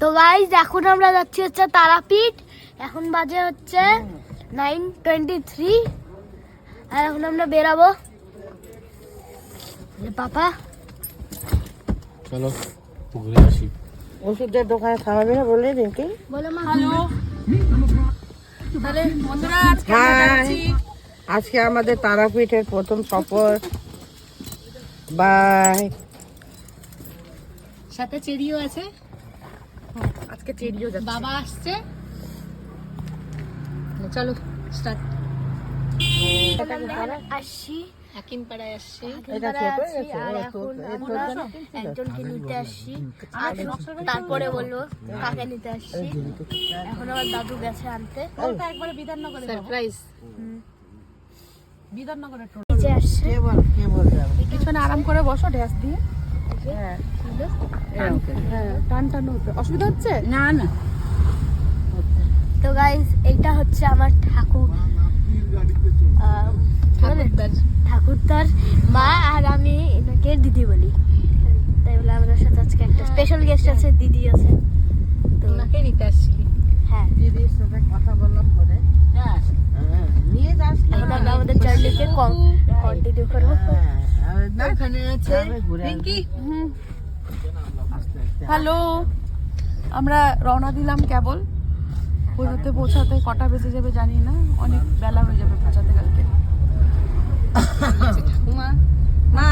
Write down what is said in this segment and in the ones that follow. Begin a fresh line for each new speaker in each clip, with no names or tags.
তো গাইজ এখন আমরা যাচ্ছি হচ্ছে তারাপীঠ। এখন বাজে হচ্ছে নাইন টোয়েন্টি থ্রি আর এখন আমরা বেরাবো। পাপা।
চলো পুকুরে আসি।
ওষুধের দোকানে থামাবি না বললে রিঙ্কি?
বলে মা।
তাহলে বন্ধুরা আজকে যাচ্ছি
আজকে আমাদের তারাপীঠের প্রথম সফর। বাই
সাথে চেরিও আছে। আজকে চেরিও যাচ্ছে। বাবা আসছে। চলো স্টার্ট
আসছি।
হাকিম পাড়ায় আসছি।
আর এখন? একজনকে নিতে আসছি। আর তারপরে বলব কাকে নিতে আসছি। এখন আমার দাদু গেছে আনতে।
একবারে বিধাননগরে সারপ্রাইজ বিধাননগরে
নিচে আসছে
কে বল কে বল যাবে
পিছনে আরাম করে বসো ড্যাস দিয়ে। টান? টান হচ্ছে। অসুবিধা হচ্ছে?
না না।
তো গাইজ এইটা হচ্ছে আমার ঠাকুর? ঠাকুরদার মা আর আমি এনাকে দিদি বলি। তাই বলে আমাদের সাথে আজকে একটা স্পেশাল গেস্ট আছে। দিদি আছে। তো
ওনাকে নিতে আসছিলি
হ্যাঁ।
দিদির সাথে কথা বললাম পরে হ্যাঁ। নিয়ে যাস
আমাদের জার্নিকে কন্টিনিউ করব।
হ্যাঁ,
ওখানে আছে।
আস্তে।
হ্যালো আমরা রওনা দিলাম কেবল। পৌঁছাতে পৌঁছাতে কটা বেজে যাবে জানি না। অনেক বেলা হয়ে যাবে পৌঁছাতে কালকে। মা মা।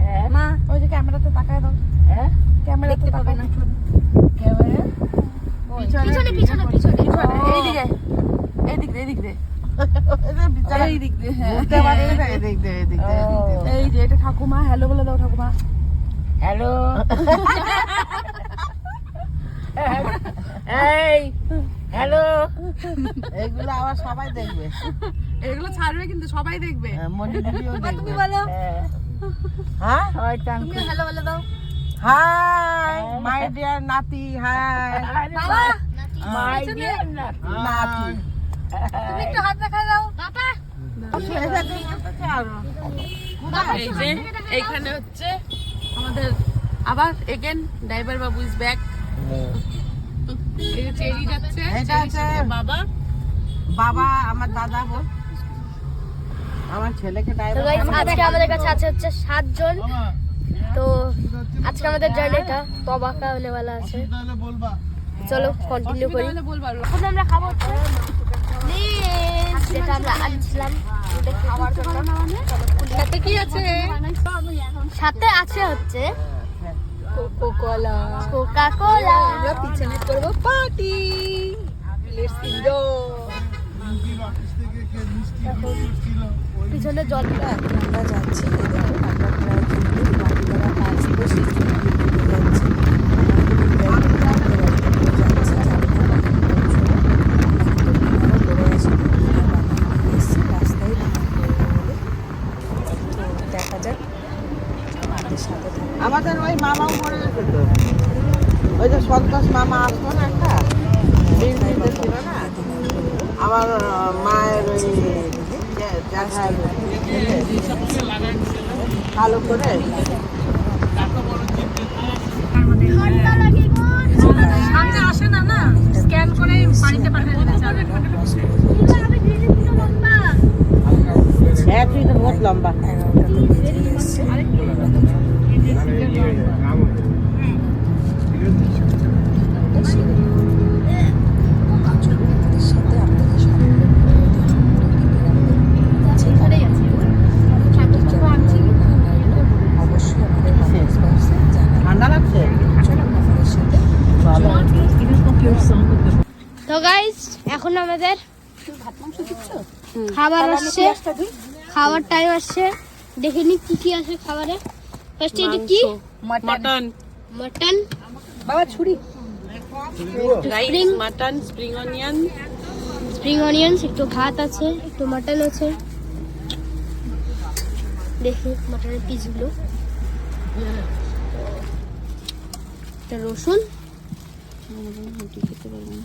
হ্যাঁ,
মা ওই যে ক্যামেরাতে তাকায় দাও।
হ্যাঁ,
ক্যামেরাতে তাকায়। না।
ক্যামেরা?
পিছনে পিছনে পিছনে
এইদিকে এইদিক দিয়ে এইদিক দিয়ে।
ওদের বিচারে
দিক দিয়ে হ্যাঁ।
পারছি
এটা ঠাকুমা হ্যালো বলে দাও ঠাকুমা।
হ্যালো এই হ্যালো এগুলো আবার সবাই দেখবে।
এগুলো ছাড়বে কিন্তু সবাই দেখবে।
হ্যাঁ, দেখবে
তুমি বলো।
হ্যাঁ? সবাই টান
হ্যালো বলে দাও।
হাই মাই ডিয়ার নাতি হাই।
বাবা
মাই। ডিয়ার নাতি।
তুমি একটু হাত দেখা দাও। বাবা। এই যে এইখানে হচ্ছে আমাদের আবার এগেন ড্রাইভার বাবু ইজ ব্যাক চেরি যাচ্ছে
এটা
চেরির বাবা।
বাবা আমার দাদা বল। আমার ছেলেকে ড্রাইভার
আজকে আমাদের কাছে আছে হচ্ছে সাতজন। তো আজকে আমাদের জার্নিটা তবাকা আছে। চলো কন্টিনিউ করি। এখন আমরা খাব আমরা ওটা খাওয়ার জন্য।
সাথে কি আছে?
সাথে আছে হচ্ছে
আমরা পিছনে করব পার্টি। লেটস এনজয়
পিছনে জল
আমরা যাচ্ছি। দেখো আমরা প্রায় কিন্তু বাড়ি জন্য বেরিয়ে যাচ্ছি দেখা যাক আমাদের সাথে থাকবে
আমাদের ওই মামাও মরে গেছে তো সন্তোষ মামা আসতো না একটা? দিল্লিতে ছিল না? আমার মায়ের ওই ভালো করে?
সামনে আসে না না? স্ক্যান করে বাড়িতে পাঠিয়ে দিতে
হ্যাঁ তুই তো বহুত লম্বা।
তো গাইজ এখন আমাদের খাবার আসছে। খাবার টাইম আসছে। দেখে নি কি কি আছে খাবারে। ফার্স্ট এটা কি?
মাটন
মটন
বাবা ছুরি।
Spring
mutton spring onion
spring onions একটু ভাত আছে একটু মটন আছে। দেখি মটনের পিসগুলো। একটা রসুন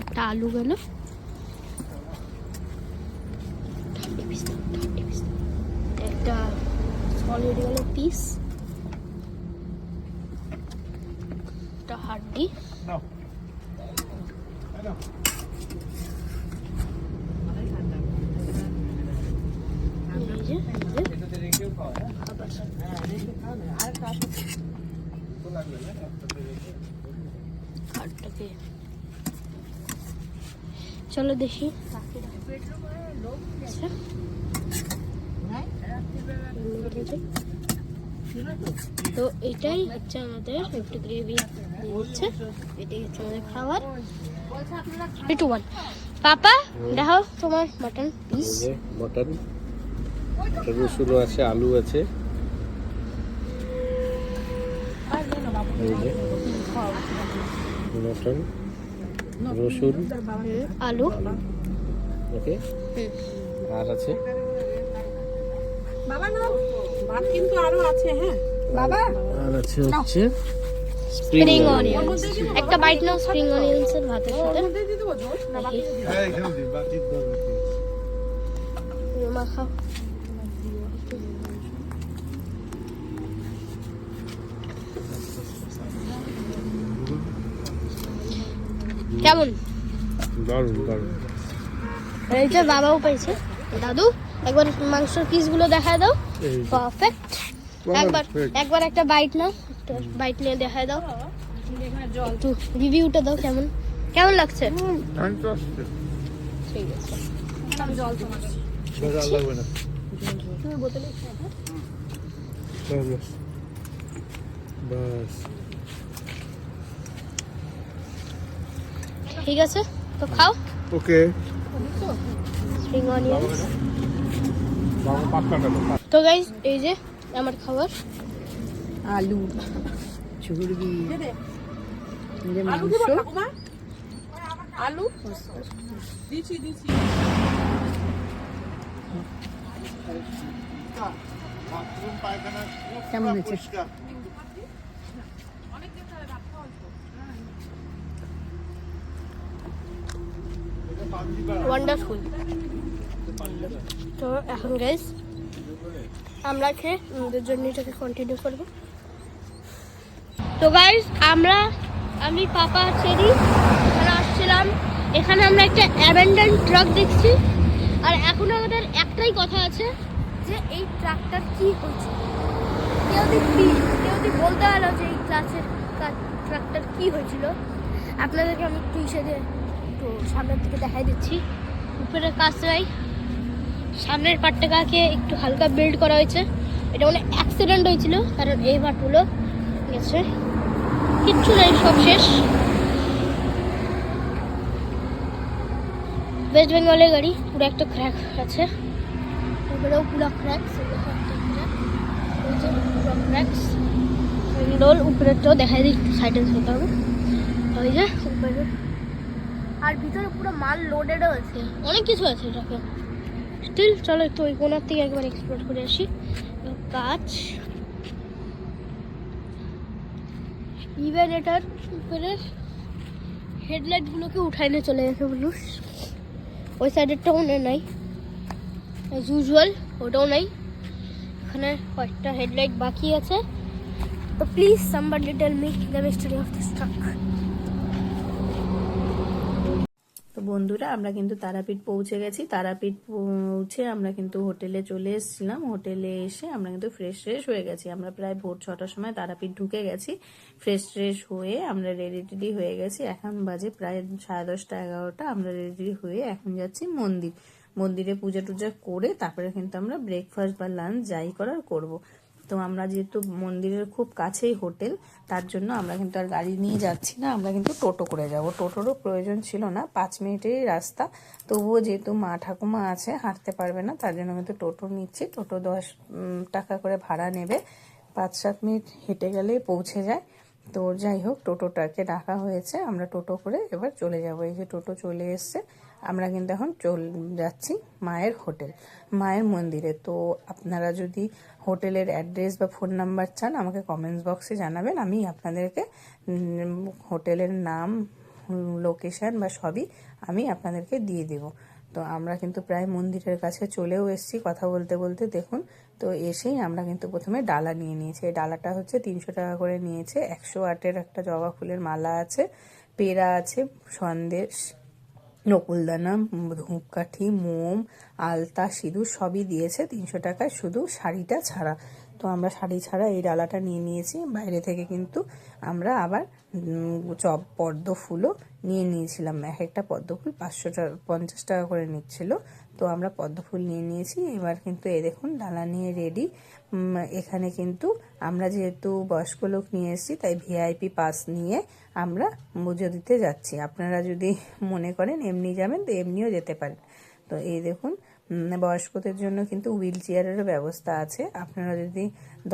একটা আলু গেল একটা সলিড গেল পিস একটা হাড্ডি। খাবার। চলো দেখি। আচ্ছা। তো এটাই হচ্ছে আমাদের একটু গ্রেভি হচ্ছে এটাই হচ্ছে আমাদের খাবার। একটু ওয়ান পাপা দেখো তোমার মাটন পিস
মটন রসুনও আছে, আলু আছে। এই যে মটন রসুন
আলু।
ওকে আর আছে?
ভাত কিন্তু আরও আছে হ্যাঁ।
আর আছে হচ্ছে
স্প্রিং অনিয়ন্স একটা বাইট নাও স্প্রিং অনিয়ন্স এর ভাতের সাথে। রোমা খাও কেমন?
দারুণ দারুণ।
এই যে বাবাও পেয়েছে। দাদু একবার মাংসের পিসগুলো দেখায় দাও। পারফেক্ট একবার একবার একটা বাইট নাও। বাইট নিয়ে দেখায় দাও। একটু রিভিউটা দাও কেমন। কেমন লাগছে? ঠিক আছে।
আর লাগবে না।
তুমি বোতলে ঠিক আছে? তো খাও।
ওকে।
তো গাইজ এই যে আমার খাবার।
আলু চুরবি যে মাংস।
আলু? দিছি দিছি
কেমন আছে
ওয়ান্ডারফুল তো এখন গাইজ আমরা খেয়ে আমাদের জার্নিটাকে কন্টিনিউ করব। তো গাইজ আমরা, আমি, পাপা, চেরি এখানে আসছিলাম। এখানে আমরা একটা অ্যাবেন্ডেন্ট ট্রাক দেখছি। আর এখন আমাদের একটাই কথা আছে যে এই ট্রাকটার কি হচ্ছে কেউ যদি কেউ যদি বলতে পারো যে এই ক্লাসের ট্রাকটার কি হয়েছিল, আপনাদেরকে আমি একটু ইসে একটু সামনের দিকে দেখাই দিচ্ছি। উপরে কাজটাই। সামনের পাটটাকে একটু হালকা বিল্ড করা হয়েছে। এটা মানে অ্যাক্সিডেন্ট হয়েছিল, কারণ এই পাটগুলো গেছে কিচ্ছু নেই, সব শেষ। ওয়েস্ট বেঙ্গলের গাড়ি, পুরো একটা ক্র্যাক আছে। উপরেও পুরো ক্র্যাকস পুরো ক্র্যাকস উইন্ডোর উপরেরটাও দিই একটু সাইডে হবে। ওই যে, উপরে। আর ভিতরে পুরো মাল লোডেডও আছে। অনেক কিছু আছে এটাকে স্টিল চলো একটু ওই কোনার থেকে একবার এক্সপ্লোর করে আসি। কাজ ইভেন এটার উপরে হেডলাইটগুলোকে উঠাই নিয়ে চলে গেছে বলুস ওই সাইডেরটাও নাই। অ্যাজ ইউজুয়াল ওটাও নাই। এখানে কয়েকটা হেডলাইট বাকি আছে। তো please somebody tell me the mystery of this truck
তো বন্ধুরা, আমরা কিন্তু তারাপীঠ পৌঁছে গেছি। তারাপীঠ পৌঁছে আমরা কিন্তু হোটেলে চলে এসেছিলাম। হোটেলে এসে আমরা কিন্তু ফ্রেশ ফ্রেশ হয়ে গেছি। আমরা প্রায় ভোর ছটার সময় তারাপীঠ ঢুকে গেছি। ফ্রেশ ফ্রেশ হয়ে আমরা রেডি টেডি হয়ে গেছি। এখন বাজে প্রায় সাড়ে দশটা, এগারোটা। আমরা রেডি হয়ে এখন যাচ্ছি মন্দির। মন্দিরে পূজা টুজা করে তারপরে কিন্তু আমরা ব্রেকফাস্ট বা লাঞ্চ যাই করার করব। তো আমরা যেহেতু মন্দিরের খুব কাছেই হোটেল, তার জন্য আমরা কিন্তু আর গাড়ি নিয়ে যাচ্ছি না, আমরা কিন্তু টোটো করে যাব। টোটোরও প্রয়োজন ছিল না, পাঁচ মিনিটেরই রাস্তা। তবুও যেহেতু মা ঠাকুমা আছে, হাঁটতে পারবে না, তার জন্য কিন্তু টোটো নিচ্ছি। টোটো দশ টাকা করে ভাড়া নেবে। পাঁচ, সাত মিনিট হেঁটে গেলেই পৌঁছে যায়। তো যাই হোক, টোটোটাকে ডাকা হয়েছে, আমরা টোটো করে এবার চলে যাব। এই যে টোটো চলে এসছে আমরা কিন্তু এখন চল, যাচ্ছি মায়ের হোটেল, মায়ের মন্দিরে। তো আপনারা যদি হোটেলের অ্যাড্রেস বা ফোন নাম্বার চান, আমাকে কমেন্টস বক্সে জানাবেন। আমি আপনাদেরকে হোটেলের নাম, লোকেশন বা সবই আমি আপনাদেরকে দিয়ে দেব। তো আমরা কিন্তু প্রায় মন্দিরের কাছে চলেও এসেছি কথা বলতে বলতে, দেখুন। তো এসেই আমরা কিন্তু প্রথমে ডালা নিয়ে নিয়েছি। এই ডালাটা হচ্ছে তিনশো টাকা করে নিয়েছে। একশো আটের একটা জবা ফুলের মালা আছে পেড়া আছে, সন্দেশ নকুলদানা ধূপকাঠি মোম, আলতা, সিঁদুর সবই দিয়েছে। তিনশো টাকায় শুধু শাড়িটা ছাড়া। তো আমরা শাড়ি ছাড়া এই ডালাটা নিয়ে নিয়েছি। বাইরে থেকে কিন্তু আমরা আবার চপ, পদ্ম ফুলও নিয়ে নিয়েছিলাম। এক একটা পদ্ম ফুল পাঁচশো টাকা পঞ্চাশ টাকা করে নিচ্ছিল। তো আমরা পদ্ম ফুল নিয়ে নিয়েছি। এবার কিন্তু এ দেখুন, ডালা নিয়ে রেডি এখানে কিন্তু আমরা যেহেতু বয়স্ক লোক নিয়ে এসেছি, তাই ভিআইপি পাস নিয়ে আমরা পুজো দিতে যাচ্ছি। আপনারা যদি মনে করেন এমনি যাবেন, তো এমনিও যেতে পারেন। তো এই দেখুন বয়স্কদের জন্য কিন্তু হুইল চেয়ারেরও ব্যবস্থা আছে। আপনারা যদি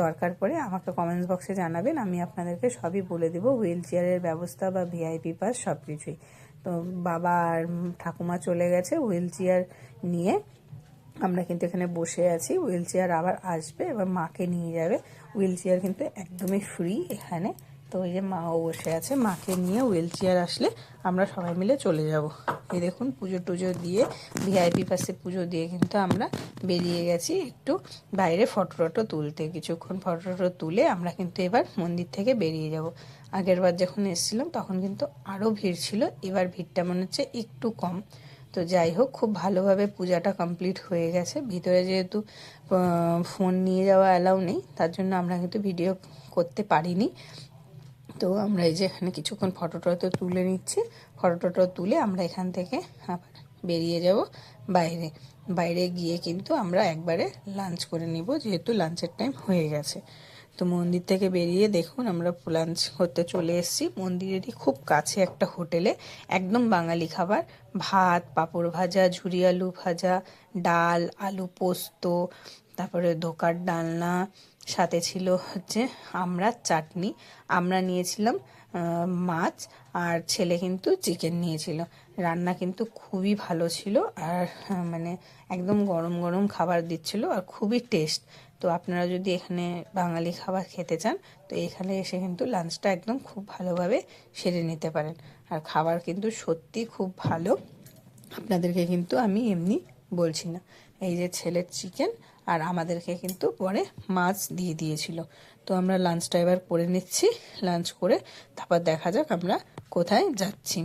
দরকার পড়ে আমাকে কমেন্টস বক্সে জানাবেন, আমি আপনাদেরকে সবই বলে দেবো। হুইল চেয়ারের ব্যবস্থা বা ভিআইপি পাস সব কিছুই তো বাবা আর ঠাকুমা চলে গেছে হুইল চেয়ার নিয়ে। আমরা কিন্তু এখানে বসে আছি। হুইল চেয়ার আবার আসবে, এবার মাকে নিয়ে যাবে। হুইল চেয়ার কিন্তু একদমই ফ্রি এখানে। তো ওই যে মাও বসে আছে, মাকে নিয়ে হুইল চেয়ার আসলে আমরা সবাই মিলে চলে যাব। এই দেখুন, পুজো টুজো দিয়ে ভিআইপি পাশে পুজো দিয়ে কিন্তু আমরা বেরিয়ে গেছি। একটু বাইরে ফটো টটো তুলতে, কিছুক্ষণ ফটো টটো তুলে আমরা কিন্তু এবার মন্দির থেকে বেরিয়ে যাব। আগের বার যখন এসেছিলাম, তখন কিন্তু আরও ভিড় ছিল। এবার ভিড়টা মনে হচ্ছে একটু কম। তো যাই হোক, খুব ভালোভাবে পূজাটা কমপ্লিট হয়ে গেছে। ভিতরে যেহেতু ফোন নিয়ে যাওয়া অ্যালাউ নেই, তার জন্য আমরা কিন্তু ভিডিও করতে পারিনি। তো আমরা এই যে এখানে কিছুক্ষণ ফটো টটো তুলে নিচ্ছি। ফটো টটো তুলে আমরা এখান থেকে আবার বেরিয়ে যাব বাইরে। বাইরে গিয়ে কিন্তু আমরা একবারে লাঞ্চ করে নিব, যেহেতু লাঞ্চের টাইম হয়ে গেছে। তো মন্দির থেকে বেরিয়ে দেখুন আমরা লাঞ্চ করতে চলে এসেছি। মন্দিরেরই খুব কাছে একটা হোটেলে। একদম বাঙালি খাবার। ভাত, পাঁপড় ভাজা, ঝুরি আলু ভাজা, ডাল, আলু পোস্ত, তারপরে ধোকার ডালনা, সাথে ছিল হচ্ছে আমরা চাটনি। আমরা নিয়েছিলাম মাছ আর ছেলে কিন্তু চিকেন নিয়েছিল। রান্না কিন্তু খুবই ভালো ছিল আর মানে একদম গরম গরম খাবার দিচ্ছিল আর খুবই টেস্ট তো আপনারা যদি এখানে বাঙালি খাবার খেতে চান, তো এখানে এসে কিন্তু লাঞ্চটা একদম খুব ভালোভাবে সেরে নিতে পারেন। আর খাবার কিন্তু সত্যি খুব ভালো। আপনাদেরকে কিন্তু আমি এমনি বলছি না। এই যে ছেলের চিকেন আর আমাদেরকে কিন্তু পরে মাছ দিয়ে দিয়েছিল। তো আমরা লাঞ্চটা এবার করে নিচ্ছি লাঞ্চ করে তারপর দেখা যাক আমরা কোথায় যাচ্ছি।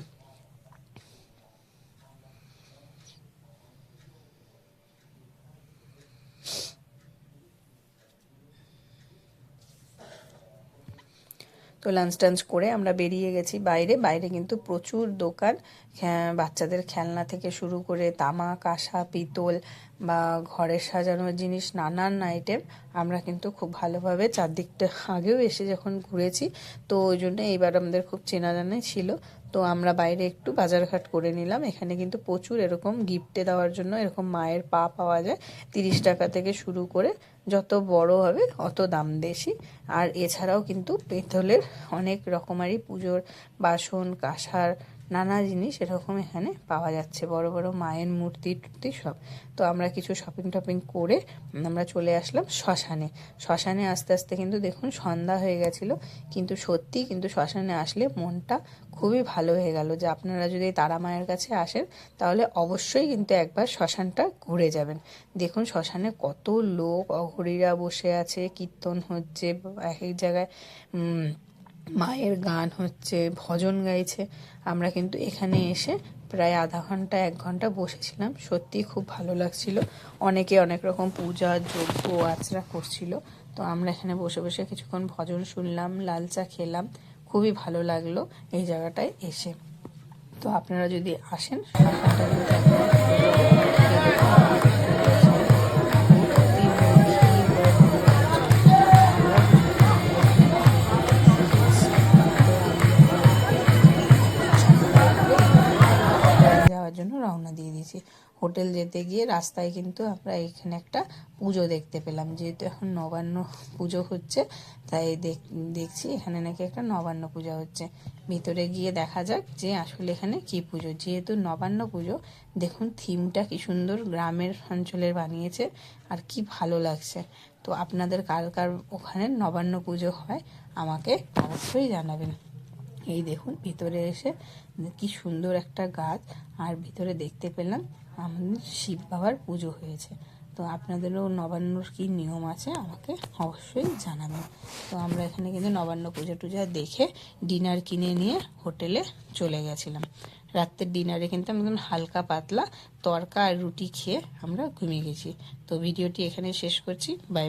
তো লাঞ্চ টাঞ্চ করে আমরা বেরিয়ে গেছি বাইরে। বাইরে কিন্তু প্রচুর দোকান। বাচ্চাদের খেলনা থেকে শুরু করে তামা, কাঁসা, পিতল বা ঘরের সাজানোর জিনিস, নানান আইটেম আমরা কিন্তু খুব ভালোভাবে চারদিকটা আগেও এসে যখন ঘুরেছি, তো ওই জন্য এইবার আমাদের খুব চেনা জানাই ছিল। তো আমরা বাইরে একটু বাজারঘাট করে নিলাম। এখানে কিন্তু প্রচুর এরকম গিফটে দেওয়ার জন্য এরকম মায়ের পা পাওয়া যায়। তিরিশ টাকা থেকে শুরু করে যত বড় হবে অত দাম বেশি। আর এছাড়াও কিন্তু পেতলের অনেক রকমারি পুজোর বাসন, কাঁসার নানা জিনিস এরকম এখানে পাওয়া যাচ্ছে। বড় বড় মায়ের মূর্তি টুর্তি সব। তো আমরা কিছু শপিং টপিং করে আমরা চলে আসলাম শ্মশানে। শ্মশানে আস্তে আস্তে কিন্তু দেখুন সন্ধ্যা হয়ে গেছিল। কিন্তু সত্যি কিন্তু শ্মশানে আসলে মনটা খুবই ভালো হয়ে গেল যে আপনারা যদি তারা মায়ের কাছে আসেন, তাহলে অবশ্যই কিন্তু একবার শ্মশানটা ঘুরে যাবেন। দেখুন শ্মশানে কত লোক, অঘরীরা বসে আছে, কীর্তন হচ্ছে এক এক জায়গায় মায়ের গান হচ্ছে, ভজন গাইছে। আমরা কিন্তু এখানে এসে প্রায় আধা ঘণ্টা, এক ঘণ্টা বসেছিলাম। সত্যি খুব ভালো লাগছিল। অনেকে অনেক রকম পূজা, যজ্ঞ আচরা করছিল। তো আমরা এখানে বসে বসে কিছুক্ষণ ভজন শুনলাম, লাল চা খেলাম। খুবই ভালো লাগল এই জায়গাটায় এসে। তো আপনারা যদি আসেন হোটেল যেতে গিয়ে রাস্তায় কিন্তু আমরা এখানে একটা পুজো দেখতে পেলাম। যেহেতু এখন নবান্ন পুজো হচ্ছে, তাই দেখ- দেখছি এখানে নাকি একটা নবান্ন পূজা হচ্ছে। ভিতরে গিয়ে দেখা যাক যে আসলে এখানে কি পুজো। যেহেতু নবান্ন পুজো, দেখুন থিমটা কি সুন্দর গ্রামের অঞ্চলের বানিয়েছে আর কি ভালো লাগছে। তো আপনাদের কার কার ওখানে নবান্ন পুজো হয় আমাকে অবশ্যই জানাবেন। এই দেখুন ভিতরে এসে কি সুন্দর একটা গাছ, আর ভিতরে দেখতে পেলাম আমাদের শিব বাবার পুজো হয়েছে। তো আপনাদেরও নবান্নর কি নিয়ম আছে আমাকে অবশ্যই জানাবেন। তো আমরা এখানে কিন্তু নবান্ন পূজা টুজা দেখে ডিনার কিনে নিয়ে হোটেলে চলে গেছিলাম। রাত্রের ডিনারে কিন্তু আমি একদম হালকা পাতলা তরকা আর রুটি খেয়ে আমরা ঘুমিয়ে গেছি। তো ভিডিওটি এখানে শেষ করছি। বাই